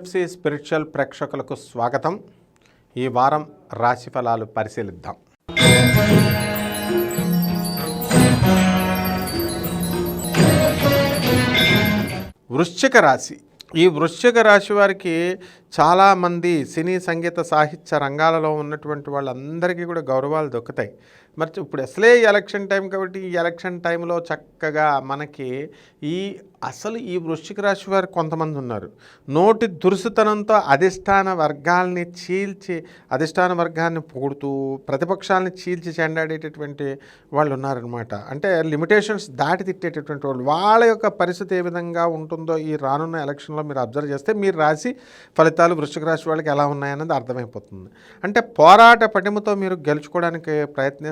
PMC spiritual ప్రేక్షకులకు స్వాగతం. ఈ వారం రాశి ఫలాలు పరిశీలిద్దాం. వృశ్చిక రాశి. ఈ వృశ్చిక రాశి వారికి చాలామంది సినీ సంగీత సాహిత్య రంగాలలో ఉన్నటువంటి వాళ్ళందరికీ కూడా గౌరవాలు దొక్కుతాయి. మరి ఇప్పుడు అసలే ఎలక్షన్ టైం కాబట్టి ఈ ఎలక్షన్ టైంలో చక్కగా మనకి ఈ అసలు ఈ వృశ్చిక రాశి వారు కొంతమంది ఉన్నారు. నోటి దురుసుతనంతో అధిష్టాన వర్గాల్ని చీల్చి అధిష్టాన వర్గాన్ని పొగుడుతూ ప్రతిపక్షాలని చీల్చి చెండాడేటటువంటి వాళ్ళు ఉన్నారనమాట అంటే లిమిటేషన్స్ దాటి తిట్టేటటువంటి వాళ్ళు. వాళ్ళ యొక్క పరిస్థితి ఏ విధంగా ఉంటుందో ఈ రానున్న ఎలక్షన్లో మీరు అబ్జర్వ్ చేస్తే మీరు రాసి ఫలితాలు వృశ్చిక రాశి వాళ్ళకి ఎలా ఉన్నాయన్నది అర్థమైపోతుంది. అంటే పోరాట పటిమతో మీరు గెలుచుకోవడానికి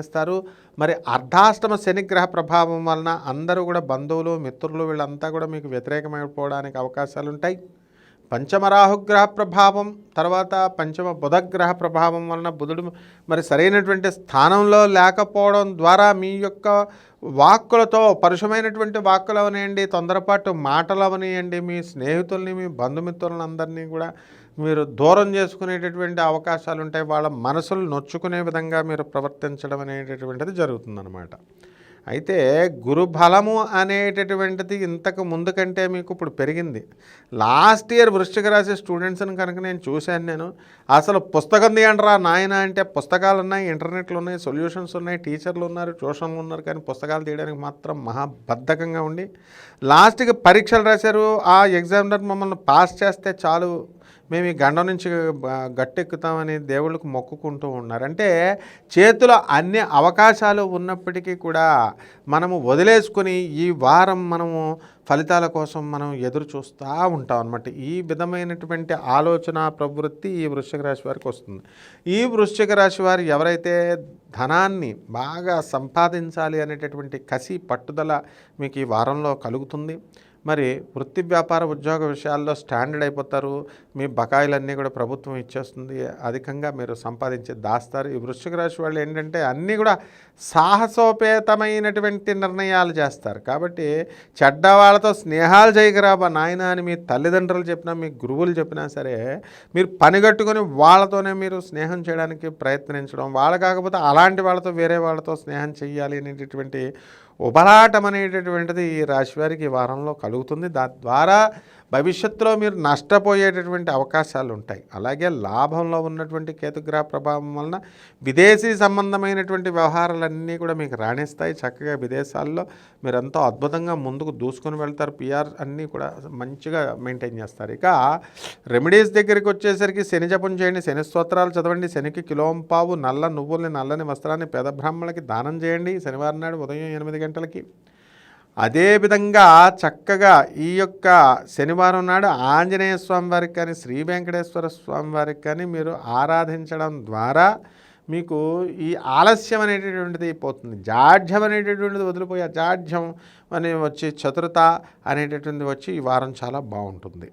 చేస్తారు. మరి అర్ధాష్టమ శనిగ్రహ ప్రభావం వలన అందరూ కూడా బంధువులు మిత్రులు వీళ్ళంతా కూడా మీకు వ్యతిరేకమైపోవడానికి అవకాశాలు ఉంటాయి పంచమ రాహుగ్రహ ప్రభావం తర్వాత పంచమ బుధగ్రహ ప్రభావం వలన బుధుడు మరి సరైనటువంటి స్థానంలో లేకపోవడం ద్వారా మీ యొక్క వాక్కులతో పరుషమైనటువంటి వాక్కులు అవనియండి తొందరపాటు మాటలు అవనియండి మీ స్నేహితుల్ని మీ బంధుమిత్రులను అందరినీ కూడా మీరు దూరం చేసుకునేటటువంటి అవకాశాలు ఉంటాయి వాళ్ళ మనసులు నొచ్చుకునే విధంగా మీరు ప్రవర్తించడం అనేటటువంటిది జరుగుతుందన్నమాట. అయితే గురు బలము అనేటటువంటిది ఇంతకు ముందు కంటే మీకు ఇప్పుడు పెరిగింది. లాస్ట్ ఇయర్ వృష్టిక రాసే స్టూడెంట్స్ని కనుక నేను చూశాను నేను అసలు పుస్తకం తీయండిరా నాయన అంటే పుస్తకాలు ఉన్నాయి ఇంటర్నెట్లు ఉన్నాయి సొల్యూషన్స్ ఉన్నాయి టీచర్లు ఉన్నారు ట్యూషన్లు ఉన్నారు కానీ పుస్తకాలు తీయడానికి మాత్రం మహాబద్ధకంగా ఉండి లాస్ట్కి పరీక్షలు రాశారు ఆ ఎగ్జామినర్ మమ్మల్ని పాస్ చేస్తే చాలు మేము ఈ గండం నుంచి గట్టెక్కుతామని దేవుళ్ళకు మొక్కుకుంటూ ఉన్నారు. అంటే చేతిలో అన్ని అవకాశాలు ఉన్నప్పటికీ కూడా మనము వదిలేసుకుని ఈ వారం మనము ఫలితాల కోసం మనం ఎదురు చూస్తూ ఉంటాం అనమాట ఈ విధమైనటువంటి ఆలోచన ప్రవృత్తి ఈ వృశ్చిక రాశి వారికి వస్తుంది. ఈ వృశ్చిక రాశి వారు ఎవరైతే ధనాన్ని బాగా సంపాదించాలి అనేటటువంటి కసి పట్టుదల మీకు ఈ వారంలో కలుగుతుంది. మరి వృత్తి వ్యాపార ఉద్యోగ విషయాల్లో స్టాండర్డ్ అయిపోతారు. మీ బకాయిలన్నీ కూడా ప్రభుత్వం ఇచ్చేస్తుంది. అధికంగా మీరు సంపాదించి దాస్తారు. ఈ వృశ్చిక రాశి వాళ్ళు ఏంటంటే అన్నీ కూడా సాహసోపేతమైనటువంటి నిర్ణయాలు చేస్తారు. కాబట్టి చెడ్డ వాళ్ళతో స్నేహాలు చేయకరాబా నాయన అని మీ తల్లిదండ్రులు చెప్పినా మీ గురువులు చెప్పినా సరే మీరు పనిగట్టుకొని వాళ్ళతోనే మీరు స్నేహం చేయడానికి ప్రయత్నించడం వాళ్ళు కాకపోతే అలాంటి వాళ్ళతో వేరే వాళ్ళతో స్నేహం చేయాలి అనేటటువంటి ఉబలాటం అనేటటువంటిది ఈ రాశి వారికి ఈ వారంలో కలుగుతుంది. దాని ద్వారా భవిష్యత్తులో మీరు నష్టపోయేటటువంటి అవకాశాలు ఉంటాయి అలాగే లాభంలో ఉన్నటువంటి కేతుగ్రహ ప్రభావం వలన విదేశీ సంబంధమైనటువంటి వ్యవహారాలన్నీ కూడా మీకు రాణిస్తాయి. చక్కగా విదేశాల్లో మీరు ఎంతో అద్భుతంగా ముందుకు దూసుకొని వెళ్తారు. పిఆర్ అన్నీ కూడా మంచిగా మెయింటైన్ చేస్తారు. ఇక రెమెడీస్ దగ్గరికి వచ్చేసరికి శని జపం చేయండి శని స్తోత్రాలు చదవండి శనికి కిలోంపావు నల్ల నువ్వుల్ని నల్లని వస్త్రాన్ని పేద బ్రాహ్మణులకి దానం చేయండి. శనివారం నాడు ఉదయం ఎనిమిది గంటలకి అదేవిధంగా చక్కగా ఈ యొక్క శనివారం నాడు ఆంజనేయ స్వామి వారికి కానీ శ్రీ వెంకటేశ్వర స్వామి వారికి కానీ మీరు ఆరాధించడం ద్వారా మీకు ఈ ఆలస్యం అనేటటువంటిది పోతుంది. జాఢ్యం అనేటటువంటిది వదిలిపోయి ఆ జాఢ్యం అని వచ్చి చతురత అనేటటువంటిది వచ్చి ఈ వారం చాలా బాగుంటుంది.